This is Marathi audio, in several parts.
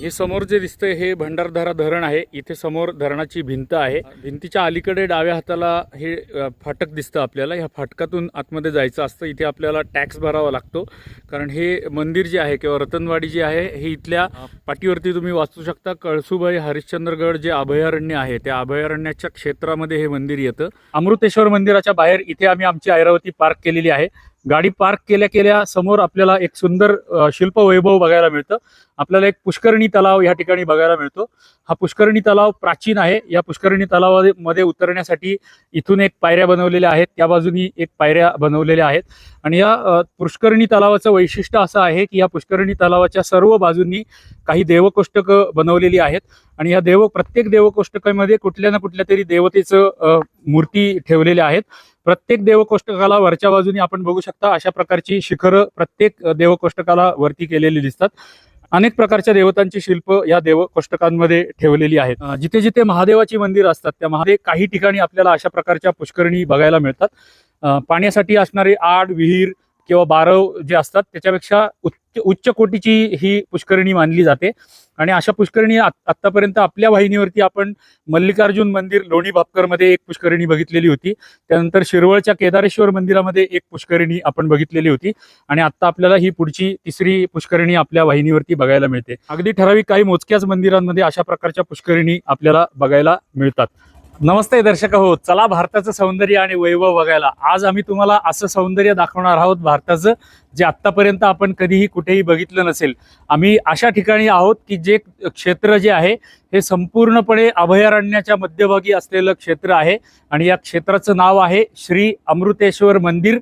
हे समोर जे दिसतंय हे भंडारधारा धरण आहे. इथे समोर धरणाची भिंत आहे. भिंतीच्या अलीकडे डाव्या हाताला हे फाटक दिसतं आपल्याला. ह्या फाटकातून आतमध्ये जायचं असतं. इथे आपल्याला टॅक्स भरावा लागतो. कारण हे मंदिर जे आहे किंवा रतनवाडी जी आहे हे इथल्या पाठीवरती तुम्ही वाचू शकता. कळसुबाई हरिश्चंद्रगड जे अभयारण्य आहे त्या अभयारण्याच्या क्षेत्रामध्ये हे मंदिर येतं. अमृतेश्वर मंदिराच्या बाहेर इथे आम्ही आमची ऐरावती पार्क केलेली आहे. गाडी पार्क केल्या केल्या समोर आपल्याला एक सुंदर शिल्प वैभव बघायला मिळतं. आपल्याला एक पुष्करणी तलाव या ठिकाणी बघायला मिळतो. हा पुष्करणी तलाव प्राचीन आहे. या पुष्करणी तलावामध्ये उतरण्यासाठी इथून एक पायऱ्या बनवलेल्या आहेत. त्या बाजूनी एक पायऱ्या बनवलेल्या आहेत. आणि या पुष्करणी तलावाचं वैशिष्ट्य असं आहे की या पुष्करणी तलावाच्या सर्व बाजूंनी काही देवकोष्टकं बनवलेली आहेत. आणि या देव प्रत्येक देवकोष्टकामध्ये कुठल्या ना कुठल्या तरी देवतेचं मूर्ती ठेवलेल्या आहेत. प्रत्येक देवकोष्टकाला वरच्या बाजूनी आपण बघू शकता अशा प्रकारची शिखरं प्रत्येक देवकोष्टकाला वरती केलेली दिसतात. अनेक प्रकारच्या देवतांची शिल्प या देवकोष्टकांमध्ये ठेवलेली आहेत. जिथे जिथे महादेवाची मंदिर असतात त्या महादेव काही ठिकाणी आपल्याला अशा प्रकारच्या पुष्करणी बघायला मिळतात. पाण्यासाठी असणारे आड विहीर किंवा बारव जे असतात त्याच्यापेक्षा उच्च उच्च कोटीची ही पुष्करिणी मानली जाते. आणि अशा पुष्करणी आतापर्यंत आपल्या वाहिनीवरती आपण मल्लिकार्जुन मंदिर लोणी भापकरमध्ये एक पुष्करणी बघितलेली होती. त्यानंतर शिरवळच्या केदारेश्वर मंदिरामध्ये एक पुष्करिणी आपण बघितलेली होती. आणि आता आपल्याला ही पुढची तिसरी पुष्करणी आपल्या वाहिनीवरती बघायला मिळते. अगदी ठराविक काही मोजक्याच मंदिरांमध्ये अशा प्रकारच्या पुष्करिणी आपल्याला बघायला मिळतात. नमस्ते दर्शक हो चला भारताचं सौंदर्य आणि वैभव बघायला. आज आम्ही तुम्हाला असं सौंदर्य दाखवणार आहोत भारताचं जे आत्तापर्यंत आपण कधीही कुठेही बघितलं नसेल. आम्ही अशा ठिकाणी आहोत की जे क्षेत्र जे आहे हे संपूर्णपणे अभयारण्याच्या मध्यभागी असलेलं क्षेत्र आहे. आणि या क्षेत्राचं नाव आहे श्री अमृतेश्वर मंदिर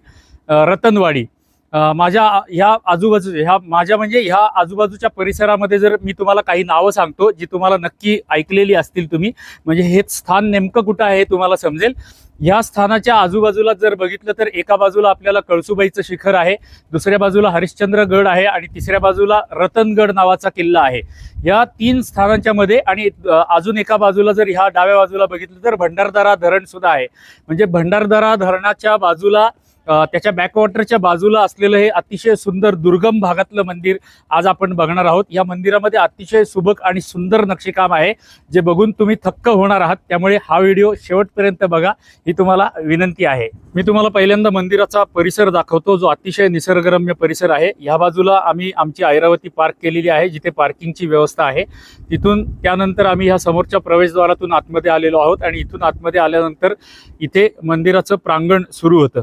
रतनवाडी. माझ्या ह्या आजूबाजू ह्या माझ्या म्हणजे ह्या आजूबाजूच्या परिसरामध्ये जर मी तुम्हाला काही नावं सांगतो जी तुम्हाला नक्की ऐकलेली असतील तुम्ही म्हणजे हे स्थान नेमकं कुठं आहे हे तुम्हाला समजेल. या स्थानाच्या आजूबाजूला जर बघितलं तर एका बाजूला आपल्याला कळसुबाईचं शिखर आहे दुसऱ्या बाजूला हरिश्चंद्रगड आहे आणि तिसऱ्या बाजूला रतनगड नावाचा किल्ला आहे. या तीन स्थानांच्या मध्ये आणि अजून एका बाजूला जर ह्या डाव्या बाजूला बघितलं तर भंडारदारा धरण सुद्धा आहे. म्हणजे भंडारदारा धरणाच्या बाजूला त्याच्या बॅकवॉटरच्या बाजूला असलेलं हे अतिशय सुंदर दुर्गम भागातलं मंदिर आज आपण बघणार आहोत. या मंदिरामध्ये अतिशय सुबक आणि सुंदर नक्षीकाम आहे. जे बघून तुम्ही थक्क होणार आहात. त्यामुळे हा व्हिडिओ शेवटपर्यंत बघा. ही तुम्हाला विनंती आहे. मी तुम्हाला पहिल्यांदा मंदिराचा परिसर दाखवतो. जो अतिशय निसर्गरम्य परिसर आहे. ह्या बाजूला आम्ही आमची ऐरावती पार्क केलेली आहे जिथे पार्किंगची व्यवस्था आहे. तिथून त्यानंतर आम्ही ह्या समोरच्या प्रवेशद्वारातून आतमध्ये आलेलो आहोत आणि इथून आतमध्ये आल्यानंतर इथे मंदिराचं प्रांगण सुरू होतं.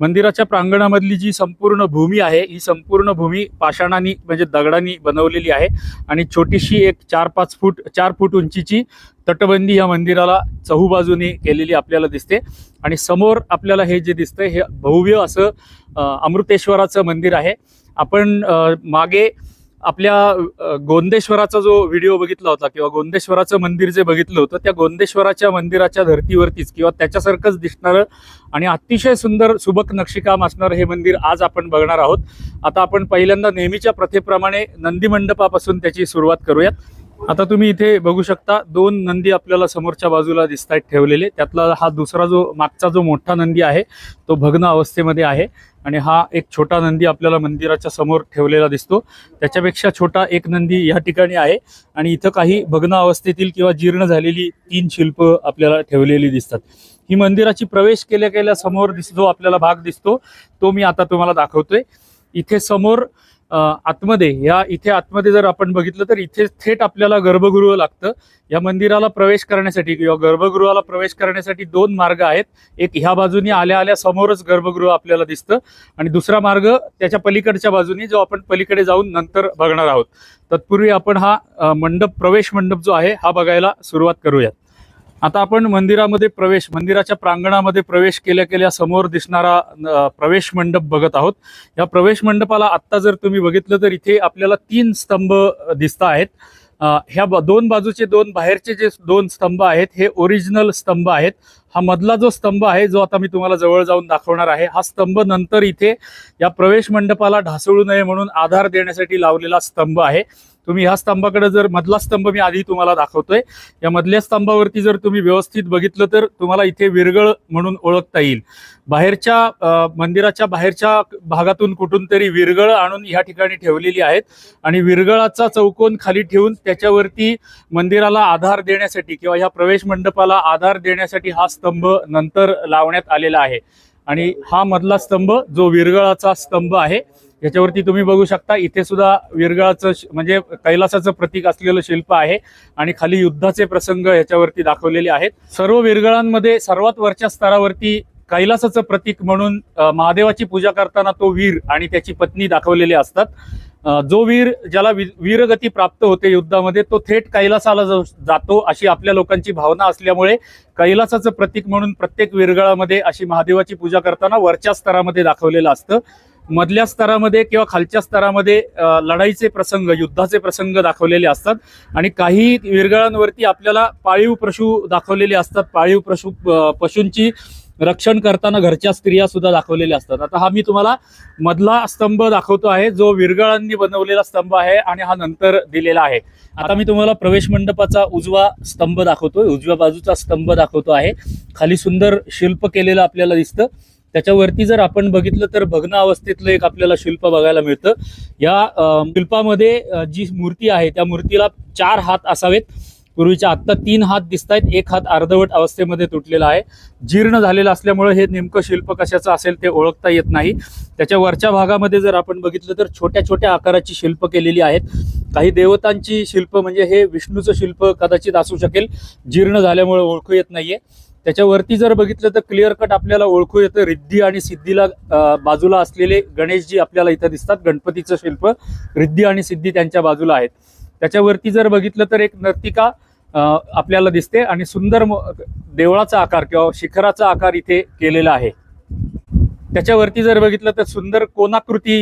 मंदिराच्या प्रांगणामधली जी संपूर्ण भूमी आहे ही संपूर्ण भूमी पाषाणानी म्हणजे दगडांनी बनवलेली आहे. आणि छोटीशी एक चार पाच फूट चार फूट उंचीची तटबंदी या मंदिराला चहूबाजूने केलेली आपल्याला दिसते. आणि समोर आपल्याला हे जे दिसतंय हे भव्य असं अमृतेश्वराचं मंदिर आहे. आपण मागे आपल्या गोंदेश्वराचा जो व्हिडिओ बघितला होता किंवा गोंदेश्वराचं मंदिर जे बघितलं होतं त्या गोंदेश्वराच्या मंदिराच्या धर्तीवरतीच किंवा त्याच्यासारखंच दिसणारं आणि अतिशय सुंदर सुबक नक्षीकाम असणारं हे मंदिर आज आपण बघणार आहोत. आता आपण पहिल्यांदा नेहमीच्या प्रथेप्रमाणे नंदी मंडपापासून त्याची सुरुवात करूयात. आता तुम्ही इथे बघू शकता दोन नंदी आपल्याला समोरच्या बाजूला दिसत आहेत ठेवलेले. त्यातला हा दुसरा जो मागचा जो मोठा नंदी आहे तो भग्न अवस्थेमध्ये आहे. आणि हा एक छोटा नंदी आपल्याला मंदिराच्या समोर ठेवलेला दिसतो. त्याच्यापेक्षा छोटा एक नंदी या ठिकाणी आहे. आणि इथं काही भग्न अवस्थेतील किंवा जीर्ण झालेली तीन शिल्प आपल्याला ठेवलेली दिसतात. ही मंदिराची प्रवेश केल्या केल्या समोर दिस जो आपल्याला भाग दिसतो तो मी आता तुम्हाला दाखवतोय. इथे समोर आतमध्ये या इथे आतमध्ये जर आपण बघितलं तर इथे थेट आपल्याला गर्भगृह लागतं. या मंदिराला प्रवेश करण्यासाठी किंवा गर्भगृहाला प्रवेश करण्यासाठी दोन मार्ग आहेत. एक ह्या बाजूनी आल्या आल्या समोरच गर्भगृह आपल्याला दिसतं आणि दुसरा मार्ग त्याच्या पलीकडच्या बाजूनी जो आपण पलीकडे जाऊन नंतर बघणार आहोत. तत्पूर्वी आपण हा मंडप प्रवेश मंडप जो आहे हा बघायला सुरुवात करूयात. आता आपण मंदिरामध्ये प्रवेश मंदिराच्या प्रांगणामध्ये प्रवेश केल्या केल्या समोर दिसणारा प्रवेश मंडप बघत आहोत. या प्रवेश मंडपाला आत्ता जर तुम्ही बघितलं तर इथे आपल्याला तीन स्तंभ दिसत आहेत. ह्या ब- दोन बाजूचे दोन बाहेरचे जे दोन स्तंभ आहेत हे ओरिजिनल स्तंभ आहेत. हा मधला जो स्तंभ आहे जो आता मी तुम्हाला जवळ जाऊन दाखवणार आहे हा स्तंभ नंतर इथे या प्रवेश मंडपाला ढासळू नये म्हणून आधार देण्यासाठी लावलेला स्तंभ आहे. तुम्ही ह्या स्तंभाकडे जर मधला स्तंभ मी आधी तुम्हाला दाखवतोय. या मधल्या स्तंभावरती जर तुम्ही व्यवस्थित बघितलं तर तुम्हाला इथे विरगळ म्हणून ओळखता येईल. बाहेरच्या मंदिराच्या बाहेरच्या भागातून कुठून तरी विरगळ आणून ह्या ठिकाणी ठेवलेली आहेत. आणि विरगळाचा चौकोन खाली ठेवून त्याच्यावरती मंदिराला आधार देण्यासाठी किंवा ह्या प्रवेश मंडपाला आधार देण्यासाठी हा स्तंभ नंतर लावण्यात आलेला आहे. आणि हा मधला स्तंभ जो विरगळाचा स्तंभ आहे याच्यावरती तुम्ही बघू शकता इथे सुद्धा विरगळाचं म्हणजे कैलासाचं प्रतीक असलेलं शिल्प आहे आणि खाली युद्धाचे प्रसंग याच्यावरती दाखवलेले आहेत. सर्व विरगळांमध्ये सर्वात वरच्या स्तरावरती कैलासाचं प्रतीक म्हणून महादेवाची पूजा करताना तो वीर आणि त्याची पत्नी दाखवलेले असतात. जो वीर ज्याला वीरगती प्राप्त होते युद्धामध्ये तो थेट कैलासाला जातो अशी आपल्या लोकांची भावना असल्यामुळे कैलासाचं प्रतीक म्हणून प्रत्येक विरगळामध्ये अशी महादेवाची पूजा करताना वरच्या स्तरामध्ये दाखवलेलं असतं. मधल्या स्तरामध्ये किंवा खालच्या स्तरामध्ये लढाईचे प्रसंग युद्धाचे प्रसंग दाखवलेले असतात. आणि काही विरगळांवरती आपल्याला पाळीव पशु दाखवलेले असतात. पाळीव पशु पशूंची रक्षण करताना घरच्या स्त्रिया सुद्धा दाखवलेल्या असतात. आता हा मी तुम्हाला मधला स्तंभ दाखवतो आहे जो विरगळांनी बनवलेला स्तंभ आहे आणि हा नंतर दिलेला आहे. आता मी तुम्हाला प्रवेश मंडपाचा उजवा स्तंभ दाखवतोय. उजव्या बाजूचा स्तंभ दाखवतो आहे. खाली सुंदर शिल्प केलेलं आपल्याला दिसतं. त्याच्यावरती जर आपण बघितलं तर भग्न अवस्थेतलं एक आपल्याला शिल्प बघायला मिळतं. या शिल्पामध्ये जी मूर्ती आहे त्या मूर्तीला चार हात असावेत. पूर्वीच्या आत्ता तीन हात दिसत आहेत एक हात अर्धवट अवस्थेमध्ये तुटलेला आहे. जीर्ण झालेलं असल्यामुळे हे नेमकं शिल्प कशाचं असेल ते ओळखता येत नाही. त्याच्या वरच्या भागामध्ये जर आपण बघितलं तर छोट्या छोट्या आकाराची शिल्प केलेली आहेत. काही देवतांची शिल्प म्हणजे हे विष्णूचं शिल्प कदाचित असू शकेल. जीर्ण झाल्यामुळे ओळखू येत नाहीये. त्याच्यावरती जर बघितलं तर क्लिअर कट आपल्याला ओळखू येतं. रिद्धी आणि सिद्धीला बाजूला असलेले गणेशजी आपल्याला इथं दिसतात. गणपतीचं शिल्प रिद्धी आणि सिद्धी त्यांच्या बाजूला आहेत. त्याच्यावरती जर बघितलं तर एक नर्तिका आपल्याला दिसते आणि सुंदर म- देवळाचा आकार किंवा शिखराचा आकार इथे केलेला आहे. त्याच्यावरती जर बघितलं तर सुंदर कोनाकृती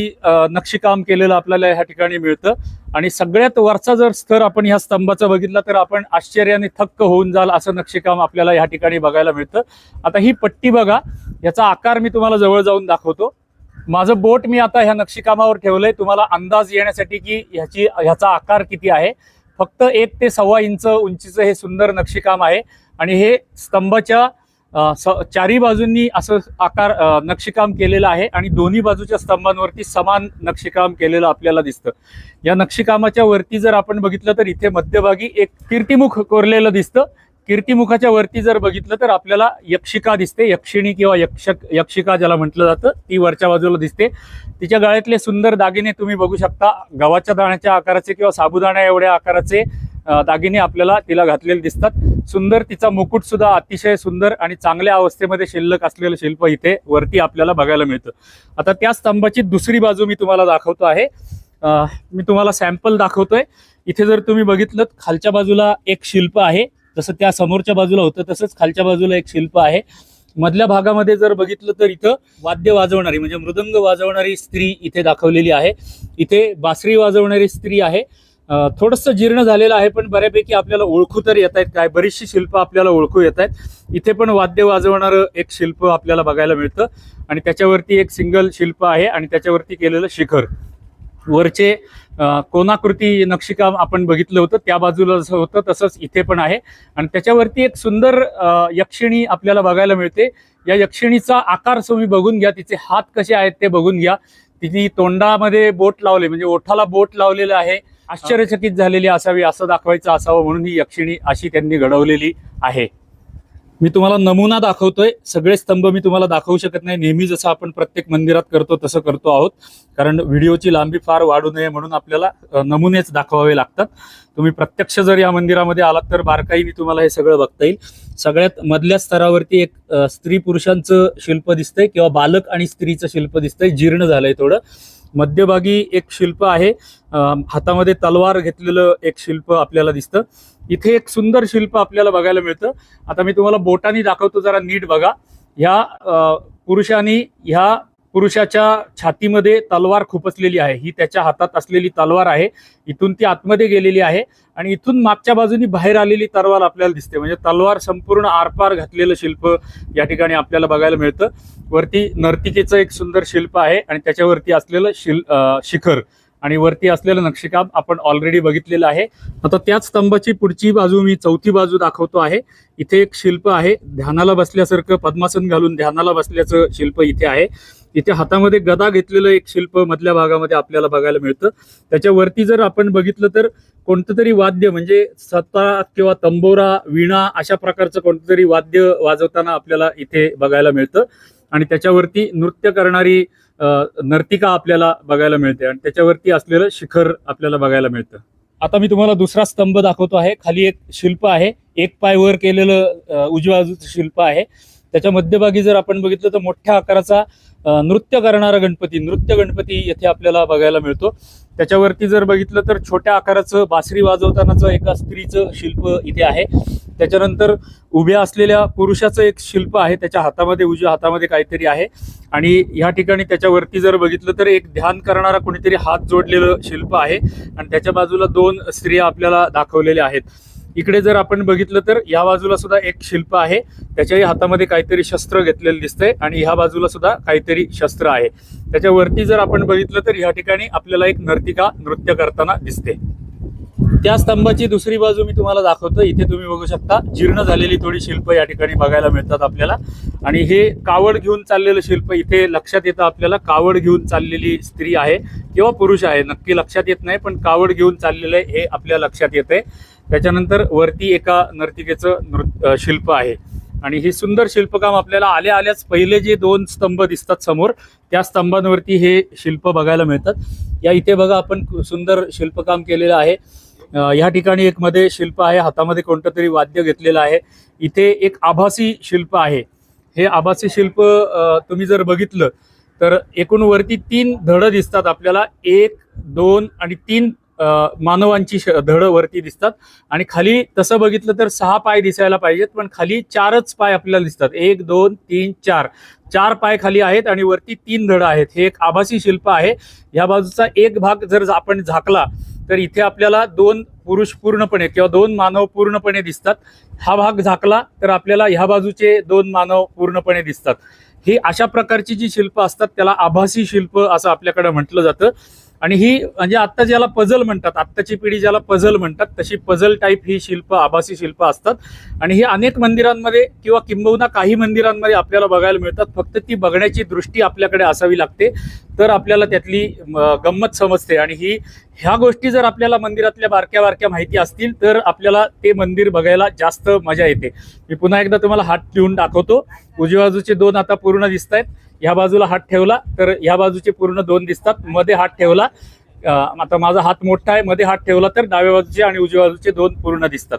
नक्षीकाम केलेलं आपल्याला ह्या ठिकाणी मिळतं. आणि सगळ्यात वरचा जर स्तर आपण ह्या स्तंभाचा बघितला तर आपण आश्चर्याने थक्क होऊन जाल असं नक्षीकाम आपल्याला ह्या ठिकाणी बघायला मिळतं. आता ही पट्टी बघा याचा आकार मी तुम्हाला जवळ जाऊन दाखवतो. माझं बोट मी आता ह्या नक्षीकामावर ठेवलंय. तुम्हाला अंदाज येण्यासाठी की ह्याची ह्याचा आकार किती आहे. फक्त एक ते सव्वा इंच उंचीचं हे सुंदर नक्षीकाम आहे. आणि हे स्तंभाच्या चारी बाजूंनी असं आकार नक्षीकाम केलेलं आहे आणि दोन्ही बाजूच्या स्तंभांवरती समान नक्षीकाम केलेलं आपल्याला दिसतं. या नक्षीकामाच्या वरती जर आपण बघितलं तर इथे मध्यभागी एक कीर्तिमुख कोरलेलं दिसतं. कीर्तिमुखाच्या वरती जर बघितलं तर आपल्याला यक्षिका दिसते. यक्षिणी किंवा यक्षक यक्षिका ज्याला म्हटलं जातं ती वरच्या बाजूला दिसते. तिच्या गळ्यातले सुंदर दागिने तुम्ही बघू शकता. गव्हाच्या दाण्याच्या आकाराचे किंवा साबुदाण्या एवढ्या आकाराचे. दागिने आपल्याला तिला घातलेले दिसतात. सुंदर तिचा मुकुट सुद्धा अतिशय सुंदर आणि चांगल्या अवस्थेमध्ये शिल्लक असलेलं शिल्प इथे वरती आपल्याला बघायला मिळतं. आता त्या स्तंभाची दुसरी बाजू मी तुम्हाला दाखवतो आहे. मी तुम्हाला सॅम्पल दाखवतोय. इथे जर तुम्ही बघितलं खालच्या बाजूला एक शिल्प आहे. जसं त्या समोरच्या बाजूला होतं तसंच खालच्या बाजूला एक शिल्प आहे. मधल्या भागामध्ये जर बघितलं तर इथं वाद्य वाजवणारी म्हणजे मृदंग वाजवणारी स्त्री इथे दाखवलेली आहे. इथे बासरी वाजवणारी स्त्री आहे. थोडंसं जीर्ण झालेलं आहे पण बऱ्यापैकी आपल्याला ओळखू तर येत आहेत. काय बरीचशी शिल्प आपल्याला ओळखू येत आहेत. इथे पण वाद्य वाजवणारं एक शिल्प आपल्याला बघायला मिळतं. आणि त्याच्यावरती एक सिंगल शिल्प आहे आणि त्याच्यावरती केलेलं शिखर. वरचे कोनाकृती नक्षीकाम आपण बघितलं होतं. त्या बाजूला जसं होतं तसंच इथे पण आहे. आणि त्याच्यावरती एक सुंदर यक्षिणी आपल्याला बघायला मिळते. या यक्षिणीचा आकार तुम्ही बघून घ्या. तिचे हात कसे आहेत ते बघून घ्या. तिची तोंडामध्ये बोट लावले म्हणजे ओठाला बोट लावलेलं आहे. आश्चर्यचकित झालेली असावी असं दाखवायचं असावं म्हणून ही यक्षिणी अशी त्यांनी घडवलेली आहे. मी तुम्हाला नमुना दाखवतोय. सगळे स्तंभ मी तुम्हाला दाखवू शकत नाही. नेहमी जसं आपण प्रत्येक मंदिरात करतो तसं करतो आहोत. कारण व्हिडिओची लांबी फार वाढू नये म्हणून आपल्याला नमुनेच दाखवावे लागतात. तुम्ही प्रत्यक्ष जर या मंदिरामध्ये आलात तर बारकाईने तुम्हाला हे सगळं बघता येईल. सगळ्यात मधल्या स्तरावरती एक स्त्री पुरुषांचं शिल्प दिसतंय किंवा बालक आणि स्त्रीचं शिल्प दिसतंय. जीर्ण झालंय थोडं. मध्यभागी एक शिल्प आहे. हातामध्ये तलवार घेतलेलं एक शिल्प आपल्याला दिसतं. इथे एक सुंदर शिल्प आपल्याला बघायला मिळतं. आता मी तुम्हाला बोटानी दाखवतो जरा नीट बघा. ह्या पुरुषांनी ह्या पुरुषाच्या छातीमध्ये तलवार खुपसलेली आहे. ही त्याच्या हातात असलेली तलवार आहे. इथून ती आतमध्ये गेलेली आहे आणि इथून मागच्या बाजूनी बाहेर आलेली तलवार आपल्याला दिसते. म्हणजे तलवार संपूर्ण आरपार घातलेलं शिल्प या ठिकाणी आपल्याला बघायला मिळतं. वरती नर्तिकेचं एक सुंदर शिल्प आहे आणि त्याच्यावरती असलेलं शिल शिखर आणि वरती असलेलं नक्षीकाम आपण ऑलरेडी बघितलेलं आहे. आता त्याच स्तंभाची पुढची बाजू मी चौथी बाजू दाखवतो आहे. इथे एक शिल्प आहे. ध्यानाला बसल्यासारखं पद्मासन घालून ध्यानाला बसल्याचं शिल्प इथे आहे. इथे हातामध्ये गदा घेतलेलं एक शिल्प मधल्या भागामध्ये आपल्याला बघायला मिळतं. त्याच्यावरती जर आपण बघितलं तर कोणतं तरी वाद्य म्हणजे सत्ता किंवा तंबोरा विणा अशा प्रकारचं कोणतं तरी वाद्य वाजवताना आपल्याला इथे बघायला मिळतं. आणि त्याच्यावरती नृत्य करणारी नर्तिका आपल्याला बघायला मिळते. आणि त्याच्यावरती असलेलं शिखर आपल्याला बघायला मिळतं. आता मी तुम्हाला दुसरा स्तंभ दाखवतो आहे. खाली एक शिल्प आहे. एक पाय वर केलेलं उजव्या शिल्प आहे. त्याच्या मध्यभागी जर आपण बघितलं तर मोठ्या आकाराचा नृत्य करणारा गणपती नृत्य गणपती येथे आपल्याला बघायला मिळतो. त्याच्यावरती जर बघितलं तर छोट्या आकाराचं बासरी वाजवतानाचं एका स्त्रीचं शिल्प इथे आहे. त्याच्यानंतर उभ्या असलेल्या पुरुषाचं एक शिल्प आहे त्याच्या हातामध्ये उजव्या हातामध्ये काहीतरी आहे. आणि या ठिकाणी त्याच्यावरती जर बघितलं तर एक ध्यान करणारा कोणीतरी हात जोडलेलं शिल्प आहे. आणि त्याच्या बाजूला दोन स्त्रिया आपल्याला दाखवलेल्या आहेत. इकडे जर आपण बघितलं तर या बाजूला सुद्धा एक शिल्प आहे. त्याच्याही हातामध्ये काहीतरी शस्त्र घेतलेलं दिसतंय आणि ह्या बाजूला सुद्धा काहीतरी शस्त्र आहे. त्याच्यावरती जर आपण बघितलं तर या ठिकाणी आपल्याला एक नर्तिका नृत्य करताना दिसते. त्या स्तंभाची दुसरी बाजू मी तुम्हाला दाखवतो. इथे तुम्ही बघू शकता जीर्ण झालेली थोडी शिल्प या ठिकाणी बघायला मिळतात आपल्याला. आणि हे कावड घेऊन चाललेलं शिल्प इथे लक्षात येतं आपल्याला कावड घेऊन चाललेली स्त्री आहे किंवा पुरुष आहे. नक्की लक्षात येत नाही पण कावड घेऊन चाललेलं आहे हे आपल्या लक्षात येतंय. त्याच्यानंतर वरती एका नर्तिकेचं नृत्य शिल्प आहे. आणि हे सुंदर शिल्पकाम आपल्याला आल्या आल्याच पहिले जे दोन स्तंभ दिसतात समोर त्या स्तंभांवरती हे शिल्प बघायला मिळतात. या इथे बघा आपण सुंदर शिल्पकाम केलेलं आहे. या ठिकाणी एक मध्ये शिल्प आहे हातामध्ये कोणतं तरी वाद्य घेतलेलं आहे. इथे एक आभासी शिल्प आहे. हे आभासी शिल्प तुम्ही जर बघितलं तर एकूण वरती तीन धडं दिसतात आपल्याला. एक दोन आणि तीन मानवांची श- धडं वरती दिसतात. आणि खाली तसं बघितलं तर सहा पाय दिसायला पाहिजेत पण खाली चारच पाय आपल्याला दिसतात. एक दोन तीन चार. चार पाय खाली आहेत आणि वरती तीन धडं आहेत. हे एक आभासी शिल्प आहे. ह्या बाजूचा एक भाग जर आपण झाकला तर इथे आपल्याला दोन पुरुष पूर्णपणे किंवा दोन मानव पूर्णपणे दिसतात. हा भाग झाकला तर आपल्याला ह्या बाजूचे दोन मानव पूर्णपणे दिसतात. ही अशा प्रकारची जी शिल्प असतात त्याला आभासी शिल्प असं आपल्याकडे म्हटलं जातं. आणि ही म्हणजे आत्ता ज्याला पझल म्हणतात आत्ताची पिढी ज्याला पझल म्हणतात तशी पझल टाईप ही शिल्प आभासी शिल्प असतात. आणि ही अनेक मंदिरांमध्ये किंवा किंबहुना काही मंदिरांमध्ये आपल्याला बघायला मिळतात. फक्त ती बघण्याची दृष्टी आपल्याकडे असावी लागते. तर आपल्याला त्यातली गंमत समजते. आणि ही ह्या गोष्टी जर आपल्याला मंदिरातल्या बारक्या बारक्या माहिती असतील तर आपल्याला ते मंदिर बघायला जास्त मजा येते. मी पुन्हा एकदा तुम्हाला हात ठेवून दाखवतो. उजव्या बाजूचे दोन आता पूर्ण दिसत आहेत ह्या बाजूला हात ठेवला तर ह्या बाजूचे पूर्ण दोन दिसतात. मध्ये हात ठेवला. आता माझा हात मोठा आहे. मध्ये हात ठेवला तर डाव्या बाजूचे आणि उजव्या बाजूचे दोन पूर्ण दिसतात.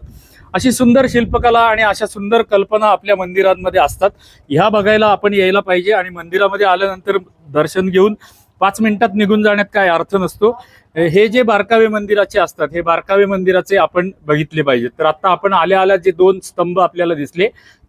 अशी सुंदर शिल्पकला आणि अशा सुंदर कल्पना आपल्या मंदिरांमध्ये असतात. ह्या बघायला आपण यायला पाहिजे आणि मंदिरामध्ये आल्यानंतर दर्शन घेऊन पाच मिनिटात निघून जाण्यात काय अर्थ नसतो. हे जे बारकावे मंदिराचे असतात हे बारकावे मंदिराचे आपण बघितले पाहिजेत. तर आता आपण आल्या आल्या जे दोन स्तंभ आपल्याला दिसले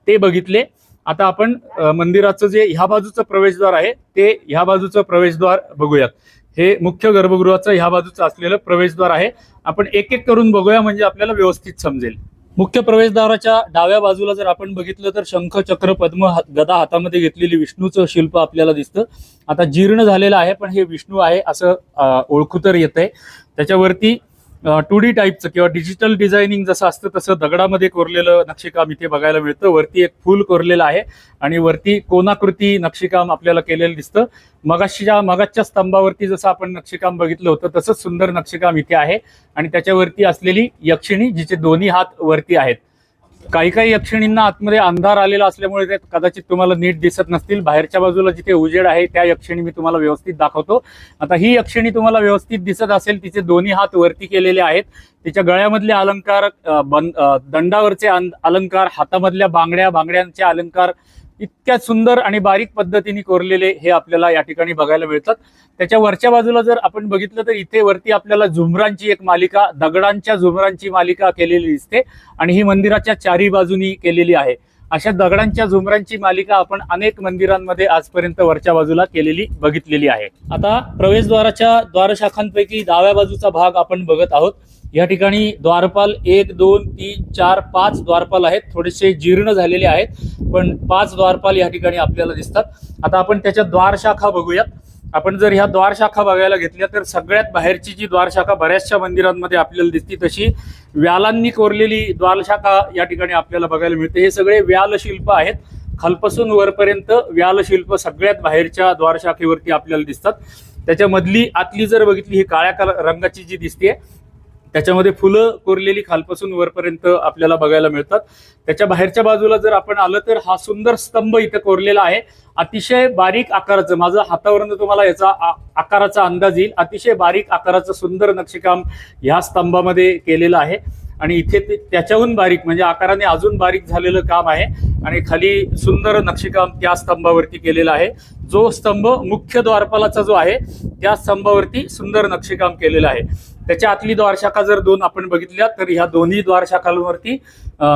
ते बघितले. आता आपण मंदिराचं जे ह्या बाजूचं प्रवेशद्वार आहे ते ह्या बाजूचं प्रवेशद्वार बघूयात. हे मुख्य गर्भगृहाचं ह्या बाजूचं असलेलं प्रवेशद्वार आहे. आपण एक एक करून बघूया म्हणजे आपल्याला व्यवस्थित समजेल. मुख्य प्रवेशद्वाराच्या डाव्या बाजूला जर आपण बघितलं तर शंख चक्र पद्म गदा हातामध्ये घेतलेली विष्णूचं शिल्प आपल्याला दिसतं. आता जीर्ण झालेलं आहे पण हे विष्णू आहे असं ओळखू तर येतंय. त्याच्यावरती टू डी टाईपचं किंवा डिजिटल डिझायनिंग जसं असतं तसं दगडामध्ये कोरलेलं नक्षीकाम इथे बघायला मिळतं. वरती एक फूल कोरलेलं आहे आणि वरती कोनाकृती नक्षीकाम आपल्याला केलेलं दिसतं. मगाशीच्या मगाच्या स्तंभावरती जसं आपण नक्षीकाम बघितलं होतं तसंच सुंदर नक्षीकाम इथे आहे. आणि त्याच्यावरती असलेली यक्षिणी जिचे दोन्ही हात वरती आहेत. काही काही यक्षिणींना आतमध्ये अंधार आलेला असल्यामुळे ते कदाचित तुम्हाला नीट दिसत नसतील. बाहेरच्या बाजूला जिथे उजेड आहे त्या यक्षिणी मी तुम्हाला व्यवस्थित दाखवतो. आता ही यक्षिणी तुम्हाला व्यवस्थित दिसत असेल तिचे दोन्ही हात वरती केलेले आहेत. तिच्या गळ्यामधले अलंकार बन- दंडावरचे अलंकार हातामधल्या बांगड्या बांगड्यांचे अलंकार इतक्या सुंदर आणि बारीक पद्धतीने कोरलेले हे आपल्याला या ठिकाणी बघायला मिळतात. त्याच्या वरच्या बाजूला जर आपण बघितलं तर इथे वरती आपल्याला झुमरांची एक मालिका दगडांच्या झुमरांची मालिका केलेली दिसते आणि ही मंदिराच्या चारी बाजूनी केलेली आहे. अशा दगडांच्या झुमरांची मालिका आपण अनेक मंदिरांमध्ये आजपर्यंत वरच्या बाजूला केलेली बघितलेली आहे. आता प्रवेशद्वाराच्या द्वारशाखांपैकी डाव्या बाजूचा भाग आपण बघत आहोत. या ठिकाणी द्वारपाल एक दोन तीन चार पाच द्वारपाल आहेत. थोडेसे जीर्ण झालेले आहेत पण पाच द्वारपाल या ठिकाणी आपल्याला दिसतात. आता आपण त्याच्या द्वारशाखा बघूयात. आपण जर ह्या द्वारशाखा बघायला घेतल्या तर सगळ्यात बाहेरची जी द्वारशाखा बऱ्याचशा मंदिरांमध्ये आपल्याला दिसते तशी व्यालांनी कोरलेली द्वारशाखा या ठिकाणी आपल्याला बघायला मिळते. हे सगळे व्यालशिल्प आहेत. खालपासून वरपर्यंत व्यालशिल्प सगळ्यात बाहेरच्या द्वारशाखेवरती आपल्याला दिसतात. त्याच्यामधली आतली जर बघितली ही काळ्या कलर रंगाची जी दिसते त्याच्यामध्ये फुलं कोरलेली खालपासून वरपर्यंत आपल्याला बघायला मिळतात. त्याच्या बाहेरच्या बाजूला जर आपण आलं तर हा सुंदर स्तंभ इथं कोरलेला आहे. अतिशय बारीक आकाराचं माझं हातावरनं तुम्हाला याचा आ- आकाराचा अंदाज येईल. अतिशय बारीक आकाराचं सुंदर नक्षीकाम ह्या स्तंभामध्ये केलेलं आहे. आणि इथे ते त्याच्याहून बारीक म्हणजे आकाराने अजून बारीक झालेलं काम आहे. आणि खाली सुंदर नक्षीकाम त्या स्तंभावरती केलेलं आहे. जो स्तंभ मुख्य द्वारपालाचा जो आहे त्या स्तंभावरती सुंदर नक्षीकाम केलेलं आहे. त्याच्या आतली द्वारशाखा जर दोन आपण बघितल्या तर ह्या दोन्ही द्वारशाखांवरती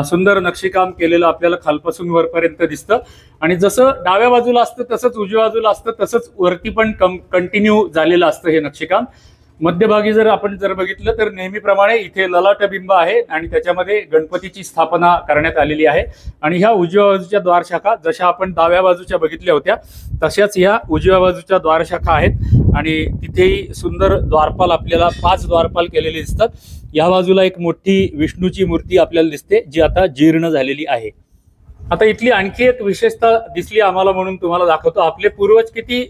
सुंदर नक्षीकाम केलेलं आपल्याला खालपासून वरपर्यंत दिसतं. आणि जसं डाव्या बाजूला असतं तसंच उजव्या बाजूला असतं तसंच वरती पण कंटिन्यू झालेलं असतं हे नक्षीकाम. मध्यभागी जर आपण जर बघितलं तर नेहमीप्रमाणे इथे ललाटबिंब आहे आणि त्याच्यामध्ये गणपतीची स्थापना करण्यात आलेली आहे. आणि ह्या उजव्या बाजूच्या द्वारशाखा जशा आपण डाव्या बाजूच्या बघितल्या होत्या तशाच ह्या उजव्या बाजूच्या द्वारशाखा आहेत. आणि तिथेही सुंदर द्वारपाल आपल्याला पाच द्वारपाल केलेले दिसतात. या बाजूला एक मोठी विष्णूची मूर्ती आपल्याला दिसते जी आता जीर्ण झालेली आहे. आता इथली आणखी एक विशेषता दिसली आम्हाला म्हणून तुम्हाला दाखवतो. आपले पूर्वज किती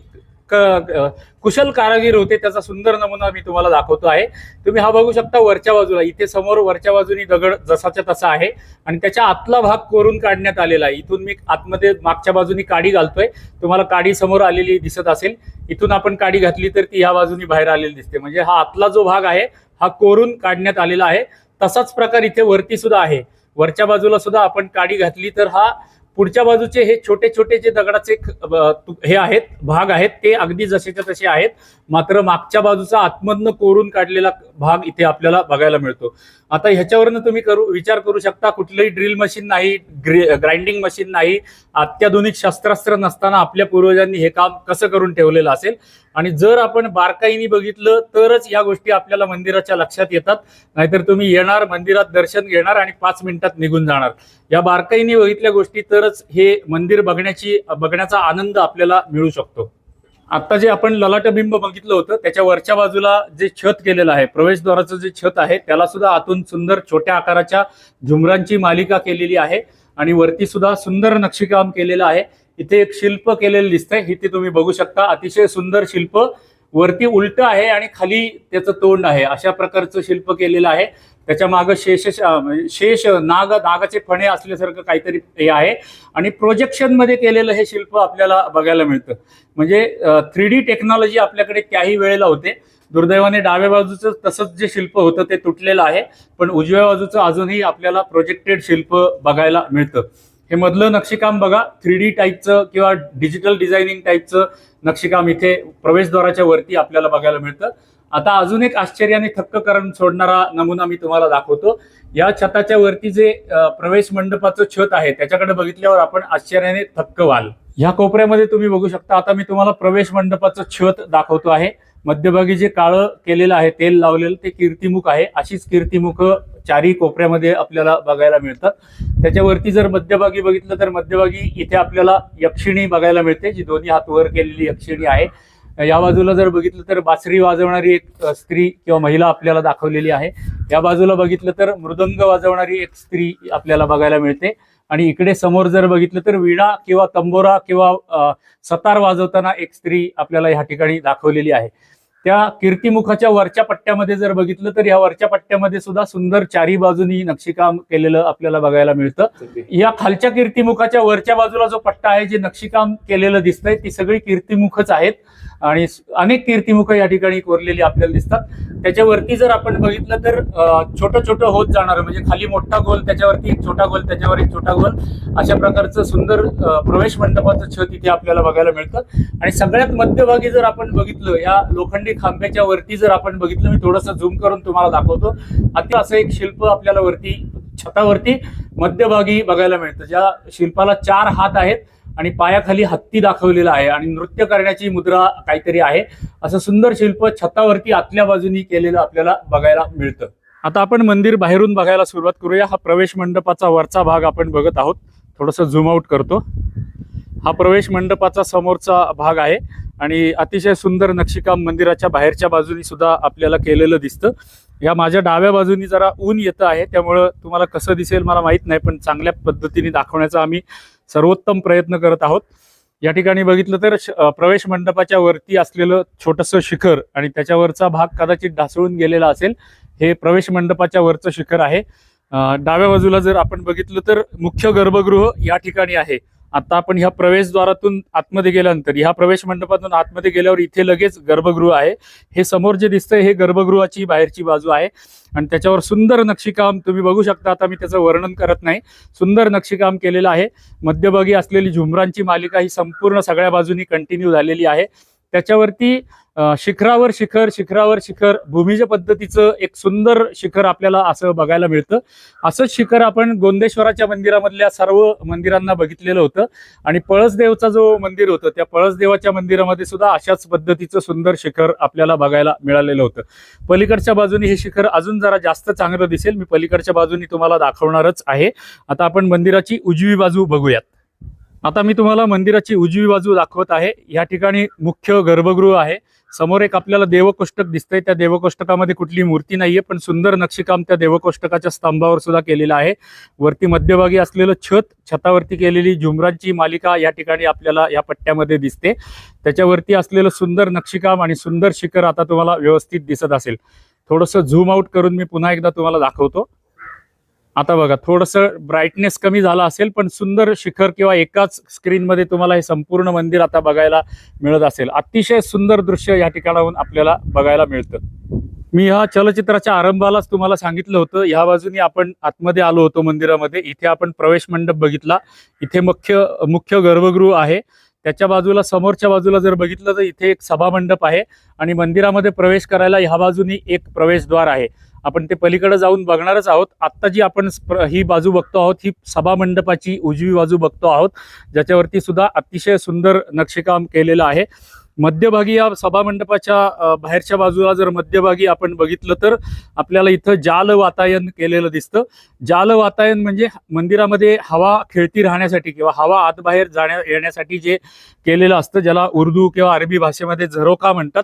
कुशल कारागीर होते त्याचा सुंदर नमुना मी तुम्हाला दाखवतो आहे. तुम्ही हा बघू शकता वरच्या बाजूला इथे समोर वरच्या बाजूनी दगड जसाच्या तसा आहे आणि त्याच्या आतला भाग कोरून काढण्यात आलेला आहे. इथून मी आतमध्ये मागच्या बाजूनी काडी घालतोय. तुम्हाला काडी समोर आलेली दिसत असेल. इथून आपण काडी घातली तर ती ह्या बाजूनी बाहेर आलेली दिसते. म्हणजे हा आतला जो भाग आहे हा कोरून काढण्यात आलेला आहे. तसाच प्रकार इथे वरती सुद्धा आहे. वरच्या बाजूला सुद्धा आपण काडी घातली तर हा पुढच्या बाजूचे हे छोटे छोटे जे दगडाचे हे आहेत भाग आहेत ते अगदी जसेच्या तसे आहेत. मात्र मागच्या बाजूचा आतमधनं कोरून काढलेला भाग इथे आपल्याला बघायला मिळतो. आता ह्याच्यावरनं तुम्ही करू विचार करू शकता कुठलंही ड्रिल मशीन नाही ग्राइंडिंग मशीन नाही अत्याधुनिक शस्त्रास्त्र नसताना आपल्या पूर्वजांनी हे काम कसं करून ठेवलेलं असेल? आणि जर आपण बारकाईनी बघितलं तरच या गोष्टी आपल्याला मंदिराच्या लक्षात येतात. नाहीतर तुम्ही येणार मंदिरात दर्शन घेणार आणि पाच मिनिटात निघून जाणार. या बारकाईने बघितल्या गोष्टी तरच हे मंदिर बघण्याची बघण्याचा आनंद आपल्याला मिळू शकतो. आता जे आपण ललाटबिंब बघितलं होतं त्याच्या वरच्या बाजूला जे छत केलेलं आहे प्रवेशद्वाराचं जे छत आहे त्याला सुद्धा आतून सुंदर छोट्या आकाराच्या झुमरांची मालिका केलेली आहे आणि वरती सुद्धा सुंदर नक्षीकाम केलेलं आहे. इथे एक शिल्प केलेलं दिसतंय इथे तुम्ही बघू शकता. अतिशय सुंदर शिल्प. वरती उलट आहे आणि खाली त्याचं तोंड आहे. अशा प्रकारचं शिल्प केलेलं आहे. त्याच्या मागं शेष म्हणजे शेष नाग नागाचे फणे असल्यासारखं काहीतरी हे आहे. आणि प्रोजेक्शनमध्ये केलेलं हे शिल्प आपल्याला बघायला मिळतं. म्हणजे थ्री डी टेक्नॉलॉजी आपल्याकडे त्याही वेळेला होते. दुर्दैवाने डाव्या बाजूचं तसंच जे शिल्प होतं ते तुटलेलं आहे. पण उजव्या बाजूचं अजूनही आपल्याला प्रोजेक्टेड शिल्प बघायला मिळतं. हे मधलं नक्षीकाम बघा. थ्री डी टाईपचं किंवा डिजिटल डिझायनिंग टाईपचं नक्षीकाम इथे प्रवेशद्वाराच्या वरती आपल्याला बघायला मिळतं. आता अजून एक आश्चर्याने थक्क करून सोडणारा नमुना मी तुम्हाला दाखवतो. या छताच्या वरती जे प्रवेश मंडपाचं छत आहे त्याच्याकडे बघितल्यावर आपण आश्चर्याने थक्क व्हाल. ह्या कोपऱ्यामध्ये तुम्ही बघू शकता आता मी तुम्हाला प्रवेश मंडपाचं छत दाखवतो आहे. मध्यभागी जे काळं केलेलं आहे तेल लावलेलं ते कीर्तिमुख आहे. अशीच कीर्तिमुख चारी कोपऱ्यामध्ये आपल्याला बघायला मिळतात. त्याच्यावरती जर मध्यभागी बघितलं तर मध्यभागी इथे आपल्याला यक्षिणी बघायला मिळते जी दोन्ही हात वर केलेली यक्षिणी आहे. या बाजूला जर बघितलं तर बासरी वाजवणारी एक स्त्री किंवा महिला आपल्याला दाखवलेली आहे. या बाजूला बघितलं तर मृदंग वाजवणारी एक स्त्री आपल्याला बघायला मिळते. आणि इकडे समोर जर बघितलं तर विणा किंवा तंबोरा किंवा सतार वाजवताना एक स्त्री आपल्याला ह्या ठिकाणी दाखवलेली आहे. त्या कीर्तिमुखाच्या वरच्या पट्ट्यामध्ये जर बघितलं तर या वरच्या पट्ट्यामध्ये सुद्धा सुंदर चारी बाजूनी नक्षीकाम केलेलं आपल्याला बघायला मिळतं. या खालच्या कीर्तिमुखाच्या वरच्या बाजूला जो पट्टा आहे जे नक्षीकाम केलेलं दिसतंय ती सगळी कीर्तिमुखच आहेत. आणि अनेक कीर्तिमुख या ठिकाणी कोरलेली आपल्याला दिसतात. त्याच्यावरती जर आपण बघितलं तर छोटं छोटं होत जाणार म्हणजे खाली मोठा गोल त्याच्यावरती एक छोटा गोल त्याच्यावर एक छोटा गोल अशा प्रकारचं सुंदर प्रवेश मंडपाचं छत इथे आपल्याला बघायला मिळतं. आणि सगळ्यात मध्यभागी जर आपण बघितलं या लोखंडी खांब्याच्या वरती जर आपण बघितलं मी थोडंसं झूम करून तुम्हाला दाखवतो. अति असं एक शिल्प आपल्याला वरती छतावरती मध्यभागी बघायला मिळतं. ज्या शिल्पाला चार हात आहेत आणि पायाखाली हत्ती दाखवलेला आहे आणि नृत्य करण्याची मुद्रा काहीतरी आहे. असं सुंदर शिल्प छतावरती आतल्या बाजूनी केलेलं आपल्याला बघायला मिळतं. आता आपण मंदिर बाहेरून बघायला सुरुवात करूया. हा प्रवेश मंडपाचा वरचा भाग आपण बघत आहोत. थोडंसं झूमआउट करतो. हा प्रवेश मंडपाचा समोरचा भाग आहे आणि अतिशय सुंदर नक्षीकाम मंदिराच्या बाहेरच्या बाजूनी सुद्धा आपल्याला केलेलं दिसतं. या माझ्या डाव्या बाजूनी जरा ऊन येतं आहे. त्यामुळं तुम्हाला कसं दिसेल मला माहीत नाही पण चांगल्या पद्धतीने दाखवण्याचा आम्ही सर्वोत्तम प्रयत्न करत आहोत. या ठिकाणी बघितलं तर श- प्रवेश मंडपाच्या वरती असलेलं छोटंसं शिखर आणि त्याच्यावरचा भाग कदाचित ढासळून गेलेला असेल हे प्रवेश मंडपाच्या वरचं शिखर आहे. डाव्या बाजूला जर आपण बघितलं तर मुख्य गर्भगृह या ठिकाणी आहे. आता आपण ह्या प्रवेशद्वारातून आतमध्ये गेल्यानंतर ह्या प्रवेश मंडपातून आतमध्ये गेल्यावर इथे लगेच गर्भगृह आहे. हे समोर जे दिसतंय हे गर्भगृहाची बाहेरची बाजू आहे. आणि त्याच्यावर सुंदर नक्षीकाम तुम्ही बघू शकता. आता मी त्याचं वर्णन करत नाही. सुंदर नक्षीकाम केलेलं आहे. मध्यभागी असलेली झुमरांची मालिका ही संपूर्ण सगळ्या बाजूनी कंटिन्यू झालेली आहे. त्याच्यावरती शिखरावर शिखर शिखरावर शिखर भूमिज पद्धतीचं एक सुंदर शिखर आपल्याला असं बघायला मिळतं. असंच शिखर आपण गोंदेश्वराच्या मंदिरामधल्या सर्व मंदिरांना बघितलेलं होतं. आणि पळसदेवचा जो मंदिर होतं त्या पळसदेवाच्या मंदिरामध्ये सुद्धा अशाच पद्धतीचं सुंदर शिखर आपल्याला बघायला मिळालेलं होतं. पलीकडच्या बाजूनी हे शिखर अजून जरा जास्त चांगलं दिसेल. मी पलीकडच्या बाजूनी तुम्हाला दाखवणारच आहे. आता आपण मंदिराची उजवी बाजू बघूयात. आता मी तुम्हाला मंदिराची उजवी बाजू दाखवत आहे. या ठिकाणी मुख्य गर्भगृह आहे. समोर एक आपल्याला देवकोष्टक दिसतंय. त्या देवकोष्टकामध्ये कुठली मूर्ती नाहीये पण सुंदर नक्षीकाम त्या देवकोष्टकाच्या स्तंभावर सुद्धा केलेलं आहे. वरती मध्यभागी असलेलं छत छतावरती केलेली झुमरांची मालिका या ठिकाणी आपल्याला या पट्ट्यामध्ये दिसते. त्याच्यावरती असलेलं सुंदर नक्षीकाम आणि सुंदर शिखर आता तुम्हाला व्यवस्थित दिसत असेल. थोडंसं झूम आउट करून मी पुन्हा एकदा तुम्हाला दाखवतो. आता बघा थोडंसं ब्राईटनेस कमी झाला असेल पण सुंदर शिखर किंवा एकाच स्क्रीनमध्ये तुम्हाला हे संपूर्ण मंदिर आता बघायला मिळत असेल. अतिशय सुंदर दृश्य या ठिकाणाहून आपल्याला बघायला मिळतं. मी ह्या चलचित्राच्या आरंभालाच तुम्हाला सांगितलं होतं. ह्या बाजूनी आपण आतमध्ये आलो होतो मंदिरामध्ये. इथे आपण प्रवेश मंडप बघितला. इथे मुख्य मुख्य गर्भगृह आहे. त्याच्या बाजूला समोरच्या बाजूला जर बघितलं तर इथे एक सभामंडप आहे. आणि मंदिरामध्ये प्रवेश करायला ह्या बाजूनी एक प्रवेशद्वार आहे. आपण ते पलीकडे जाऊन बघणारच आहोत. आत्ता जी आपण ही बाजू बघतो आहोत ही सभा मंडपाची उजवी बाजू बघतो आहोत. ज्याच्यावरती सुद्धा अतिशय सुंदर नक्षीकाम केलेलं आहे. मध्यभागी या सभा मंडपाच्या बाहेरच्या बाजूला जर मध्यभागी आपण बघितलं तर आपल्याला इथं जाल वातायन केलेलं दिसतं. जाल वातायन म्हणजे मंदिरामध्ये हवा खेळती राहण्यासाठी किंवा हवा आत बाहेर जाण्या येण्यासाठी जे केलेलं असतं ज्याला उर्दू किंवा अरबी भाषेमध्ये झरोका म्हणतात.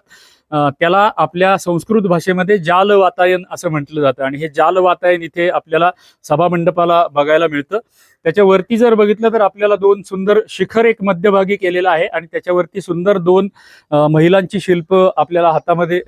त्याला आपल्या संस्कृत भाषेमध्ये जाल वातायन असं म्हटलं जातं. आणि हे जाल वातायन इथे आपल्याला सभामंडपाला बघायला मिळतं. त्याच्यावरती जर बघितलं तर आपल्याला दोन सुंदर शिखर एक मध्यभागी केलेलं आहे. आणि त्याच्यावरती सुंदर दोन महिलांची शिल्प आपल्याला हातामध्ये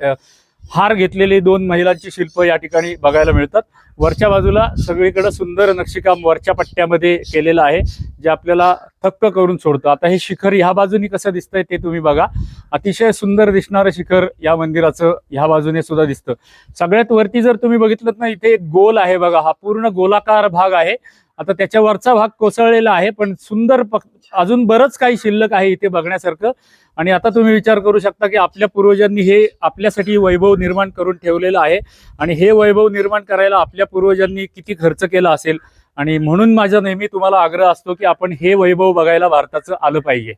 हार घेतलेले दोन महिलांची शिल्प या ठिकाणी बघायला मिळतात. वरच्या बाजूला सगळीकडे सुंदर नक्षीकाम वरच्या पट्ट्यामध्ये केलेलं आहे जे आपल्याला थक्क करून सोडतं. आता हे शिखर ह्या बाजूनी कसं दिसतंय ते तुम्ही बघा. अतिशय सुंदर दिसणारं शिखर या मंदिराचं ह्या बाजूने सुद्धा दिसतं. सगळ्यात वरती जर तुम्ही बघितलं ना इथे एक गोल आहे बघा. हा पूर्ण गोलाकार भाग आहे. आता त्याच्यावरचा भाग कोसळलेला आहे पण सुंदर अजून बरंच काही शिल्लक आहे इथे बघण्यासारखं. आणि आता तुम्ही विचार करू शकता की आपल्या पूर्वजांनी हे आपल्यासाठी वैभव निर्माण करून ठेवलेलं आहे. आणि हे वैभव निर्माण करायला आपल्या पूर्वजांनी किती खर्च केला असेल? आणि म्हणून माझा नेहमी तुम्हाला आग्रह असतो की आपण हे वैभव बघायला भारताचं आलं पाहिजे.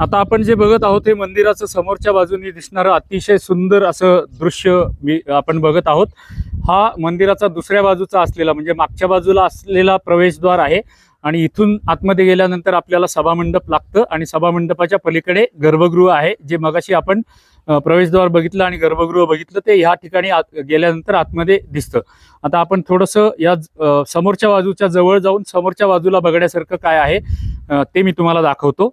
आता आपण जे बघत आहोत हे मंदिराचं समोरच्या बाजूनी दिसणारं अतिशय सुंदर असं दृश्य मी आपण बघत आहोत. हा मंदिराचा दुसऱ्या बाजूचा असलेला म्हणजे मागच्या बाजूला असलेला प्रवेशद्वार आहे. आणि इथून आतमध्ये गेल्यानंतर आपल्याला सभामंडप लागतं आणि सभामंडपाच्या पलीकडे गर्भगृह आहे जे मगाशी आपण प्रवेशद्वार बघितलं आणि गर्भगृह बघितलं ते ह्या ठिकाणी आत गेल्यानंतर आतमध्ये दिसतं. आता आपण थोडंसं या समोरच्या बाजूच्या जवळ जाऊन समोरच्या बाजूला बघण्यासारखं काय आहे ते मी तुम्हाला दाखवतो.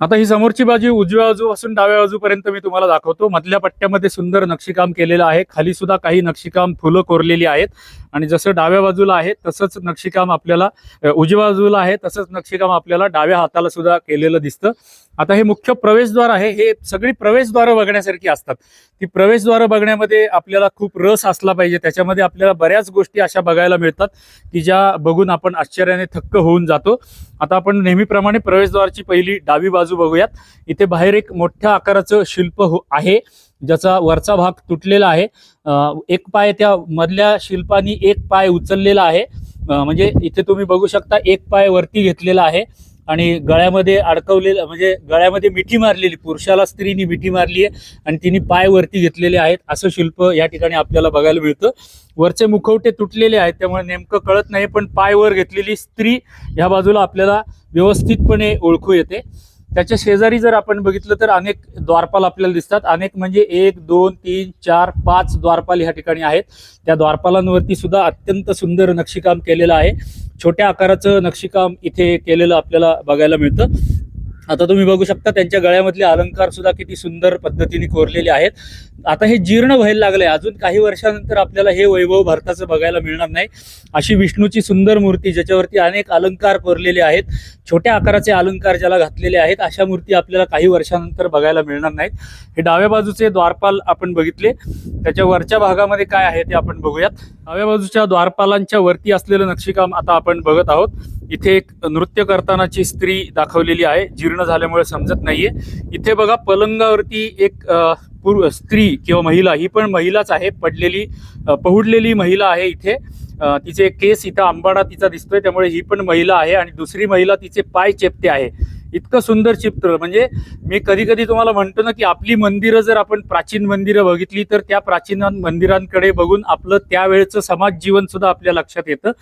आता ही समोरची बाजू उजव्या बाजूपासून डाव्या बाजूपर्यंत मी तुम्हाला दाखवतो. मधल्या पट्ट्यामध्ये सुंदर नक्षीकाम केलेलं आहे. खाली सुद्धा काही नक्षीकाम फुलं कोरलेली आहेत. आणि जसं डाव्या बाजूला आहे तसंच नक्षीकाम आपल्याला उजव्या बाजूला आहे तसंच नक्षीकाम आपल्याला डाव्या हाताला सुद्धा केलेलं दिसतं. आता हे मुख्य प्रवेशद्वार आहे हे सगळी प्रवेशद्वारं बघण्यासारखी असतात. ती प्रवेशद्वारं बघण्यामध्ये आपल्याला खूप रस असला पाहिजे. त्याच्यामध्ये आपल्याला बऱ्याच गोष्टी अशा बघायला मिळतात की ज्या बघून आपण आश्चर्याने थक्क होऊन जातो. आता आपण नेहमीप्रमाणे प्रवेशद्वारची पहिली डावी बाजू बघूयात. इथे बाहेर एक मोठ्या आकाराचं शिल्प हो आहे. ज्याचा वरचा भाग तुटलेला आहे. एक पाय त्या मधल्या शिल्पानी एक पाय उचललेला आहे. म्हणजे इथे तुम्ही बघू शकता एक पाय वरती घेतलेला आहे आणि गळ्यामध्ये अडकवलेलं म्हणजे गळ्यामध्ये मिठी मारलेली पुरुषाला स्त्रीनी मिठी मारली आहे आणि तिने पाय वरती घेतलेले आहेत. असं शिल्प या ठिकाणी आपल्याला बघायला मिळतं. वरचे मुखवटे तुटलेले आहेत त्यामुळे नेमकं कळत नाही पण पाय वर घेतलेली स्त्री ह्या बाजूला आपल्याला व्यवस्थितपणे ओळखू येते. त्याच्या शेजारी जर आपण बघितलं तर अनेक द्वारपाल आपल्याला दिसतात. अनेक म्हणजे एक दोन तीन चार पाच द्वारपाल ह्या ठिकाणी आहेत. त्या द्वारपालांवरती सुद्धा अत्यंत सुंदर नक्षीकाम केलेलं आहे. छोट्या आकाराचं नक्षीकाम इथे केलेलं आपल्याला बघायला मिळतं. आता तुम्ही बघू शकता त्यांच्या गळ्यामधले अलंकार सुद्धा किती सुंदर पद्धतीने कोरलेले आहेत. आता हे जीर्ण व्हायला लागलंय. अजून काही वर्षानंतर आपल्याला हे वैभव भारताचं बघायला मिळणार नाही. अशी विष्णूची सुंदर मूर्ती ज्याच्यावरती अनेक अलंकार कोरलेले आहेत. छोट्या आकाराचे अलंकार ज्याला घातलेले आहेत अशा मूर्ती आपल्याला काही वर्षानंतर बघायला मिळणार नाहीत. हे डाव्या बाजूचे द्वारपाल आपण बघितले. त्याच्या वरच्या भागामध्ये काय आहे ते आपण बघूयात. डाव्या बाजूच्या द्वारपालांच्या वरती असलेलं नक्षीकाम आता आपण बघत आहोत. इथे एक नृत्य करतानाची स्त्री दाखवलेली आहे. जीर्ण झाल्यामुळे समजत नाहीये. इथे बघा पलंगावरती एक अ, स्त्री किंवा महिला ही पण महिलाच आहे. पडलेली पहुडलेली महिला आहे इथे. तिचे केस इथं आंबाडा तिचा दिसतोय त्यामुळे ही पण महिला आहे आणि दुसरी महिला तिचे पाय चेपते आहे. इतकं सुंदर चित्र म्हणजे मी कधी कधी तुम्हाला म्हणतो ना की आपली मंदिरं जर आपण प्राचीन मंदिरं बघितली तर त्या प्राचीन मंदिरांकडे बघून आपलं त्यावेळेचं समाज जीवन सुद्धा आपल्या लक्षात येतं.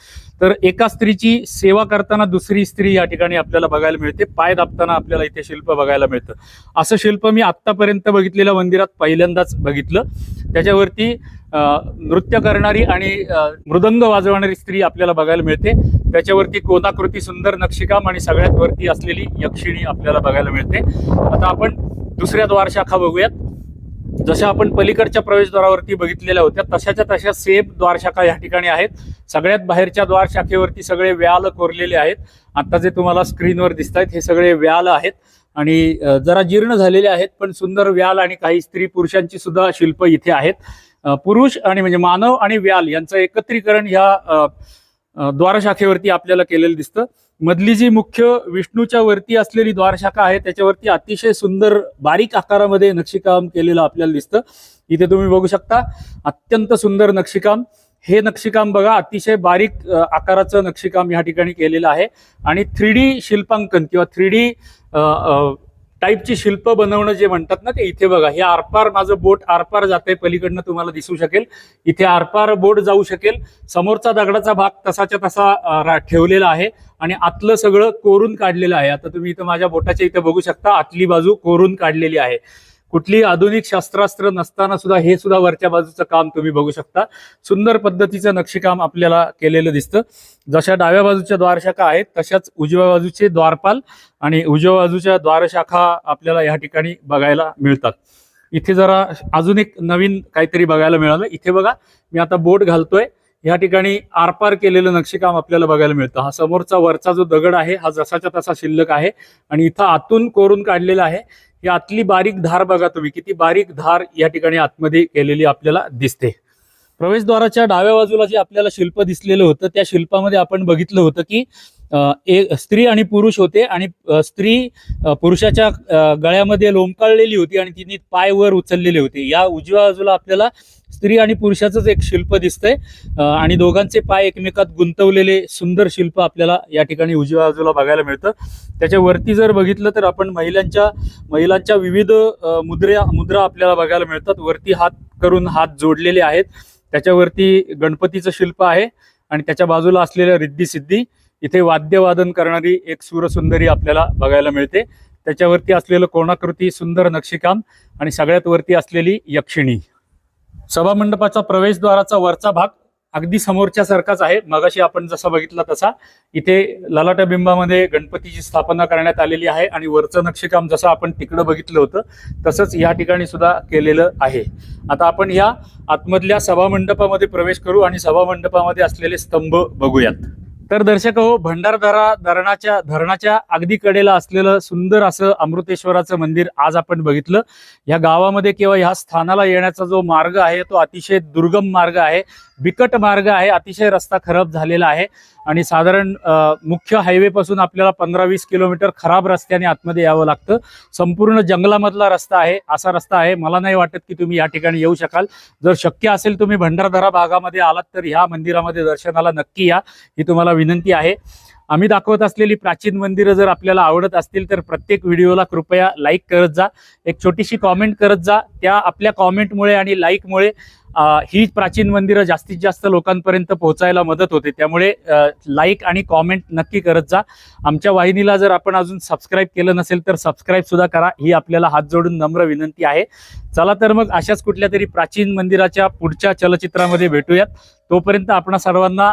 तर एका स्त्रीची सेवा करताना दुसरी स्त्री या ठिकाणी आपल्याला बघायला मिळते पाय दाबताना आपल्याला इथे शिल्प बघायला मिळतं. असं शिल्प मी आत्तापर्यंत बघितलेल्या मंदिरात पहिल्यांदाच बघितलं. त्याच्यावरती नृत्य करणारी आणि मृदंग वाजवणारी स्त्री आपल्याला बघायला मिळते. त्याच्यावरती कोनाकृती सुंदर नक्षीकाम आणि सगळ्यात वरती असलेली यक्षिणी आपल्याला बघायला मिळते. आता आपण दुसऱ्या द्वारशाखा बघूयात. जशा आपण पलीकडच्या प्रवेशद्वारावरती बघितलेल्या होत्या तशाच्या तशा सेम द्वारशाखा या ठिकाणी आहेत. सगळ्यात बाहेरच्या द्वारशाखेवरती सगळे व्याल कोरलेले आहेत. आता जे तुम्हाला स्क्रीनवर दिसत आहेत हे सगळे व्याल आहेत. आणि जरा जीर्ण झालेले आहेत पण सुंदर व्याल आणि काही स्त्री पुरुषांची सुद्धा शिल्प इथे आहेत. पुरुष आणि म्हणजे मानव आणि व्याल यांचं एकत्रीकरण ह्या द्वारशाखेवरती आपल्याला केलेलं दिसतं. मधली जी मुख्य विष्णूच्या वरती असलेली द्वारशाखा आहे त्याच्यावरती अतिशय सुंदर बारीक आकारामध्ये नक्षीकाम केलेलं आपल्याला दिसतं. इथे तुम्ही बघू शकता अत्यंत सुंदर नक्षीकाम. हे नक्षीकाम बघा अतिशय बारीक आकाराचं नक्षीकाम या ठिकाणी केलेलं आहे. आणि थ्री डी शिल्पांकन किंवा थ्री डी टाईपची शिल्प बनवणं जे म्हणतात ना ते इथे बघा हे आरपार माझं बोट आरपार जाते पलीकडनं तुम्हाला दिसू शकेल. इथे आरपार बोट जाऊ शकेल. समोरचा दगडाचा भाग तसाच्या तसा रा- ठेवलेला आहे आणि आतलं सगळं कोरून काढलेलं आहे. आता तुम्ही इथं माझ्या बोटाच्या इथं बघू शकता आतली बाजू कोरून काढलेली आहे. कुठली आधुनिक शास्त्रास्त्र नसताना सुद्धा हे सुद्धा वरच्या बाजूचं काम तुम्ही बघू शकता. सुंदर पद्धतीचं नक्षीकाम आपल्याला केलेलं दिसतं. जशा डाव्या बाजूच्या द्वारशाखा आहेत तशाच उजव्या बाजूचे द्वारपाल आणि उजव्या बाजूच्या द्वारशाखा आपल्याला या ठिकाणी बघायला मिळतात. इथे जरा अजून एक नवीन काहीतरी बघायला मिळालं. इथे बघा मी आता बोट घालतोय. या ठिकाणी आरपार केलेलं नक्षीकाम आपल्याला बघायला मिळतं. हा समोरचा वरचा जो दगड आहे हा जसाच्या तसा शिल्लक आहे आणि इथं आतून कोरून काढलेला आहे. ही आतली बारीक धार बघा तुम्ही किती बारीक धार या ठिकाणी आतमध्ये केलेली आपल्याला दिसते. प्रवेशद्वाराच्या डाव्या बाजूला जे आपल्याला शिल्प दिसलेलं होतं त्या शिल्पामध्ये आपण बघितलं होतं की एक स्त्री आणि पुरुष होते आणि स्त्री पुरुषाच्या गळ्यामध्ये लोंबकाळलेली होती आणि तिने पाय वर उचललेले होते. या उजव्या बाजूला आपल्याला स्त्री आणि पुरुषाचंच एक शिल्प दिसतंय. आणि दोघांचे पाय एकमेकात गुंतवलेले सुंदर शिल्प आपल्याला या ठिकाणी उजव्या बाजूला बघायला मिळतं. त्याच्यावरती जर बघितलं तर आपण महिलांच्या महिलांच्या विविध अ, मुद्रा मुद्रा आपल्याला बघायला मिळतात. वरती हात करून हात जोडलेले आहेत. त्याच्यावरती गणपतीचं शिल्प आहे आणि त्याच्या बाजूला असलेल्या रिद्धी सिद्धी इथे वाद्यवादन करणारी एक सूरसुंदरी आपल्याला बघायला मिळते. त्याच्यावरती असलेलं कोणाकृती सुंदर नक्षीकाम आणि सगळ्यात वरती असलेली यक्षिणी. सभामंडपाचा प्रवेशद्वाराचा वरचा भाग अगदी समोरच्या सारखाच आहे. मगाशी आपण जसा बघितला तसा. इथे ललाटा बिंबामध्ये गणपतीची स्थापना करण्यात आलेली आहे आणि वरचं नक्षीकाम जसं आपण तिकडं बघितलं होतं तसंच या ठिकाणी सुद्धा केलेलं आहे. आता आपण या आतमधल्या सभामंडपामध्ये प्रवेश करू आणि सभामंडपामध्ये असलेले स्तंभ बघूयात. तर दर्शक हो भंडारदरा धरणाच्या धरणाच्या अगदी कडेला असलेलं सुंदर असं अमृतेश्वराचं मंदिर आज आपण बघितलं. या गावामध्ये किंवा ह्या स्थानाला येण्याचा जो मार्ग आहे तो अतिशय दुर्गम मार्ग आहे बिकट मार्ग आहे अतिशय रस्ता खराब झालेला आहे आणि साधारण मुख्य हायवे पासून आपल्याला पंधरा वीस किलोमीटर खराब रस्त्याने आतमध्ये यावं लागतं. संपूर्ण जंगलामधला रस्ता आहे असा रस्ता आहे. मला नाही वाटत की तुम्ही या ठिकाणी येऊ शकाल. जर शक्य असेल तुम्ही भंडारदरा भागामध्ये आलात तर ह्या मंदिरामध्ये दर्शनाला नक्की या. ही तुम्हाला विनंती आहे. आम्ही दाखवत असलेली प्राचीन मंदिरं जर आपल्याला आवडत असतील तर प्रत्येक व्हिडिओला कृपया लाईक करत जा. एक छोटीशी कॉमेंट करत जा. त्या आपल्या कॉमेंटमुळे आणि लाईकमुळे ही प्राचीन मंदिरं जास्तीत जास्त लोकांपर्यंत पोहोचायला मदत होते. त्यामुळे लाईक आणि कॉमेंट नक्की करत जा. आमच्या वाहिनीला जर आपण अजून सबस्क्राईब केलं नसेल तर सबस्क्राईबसुद्धा करा. ही आपल्याला हात जोडून नम्र विनंती आहे. चला तर मग अशाच कुठल्या तरी प्राचीन मंदिराच्या पुढच्या चलचित्रामध्ये भेटूयात. तोपर्यंत आपण सर्वांना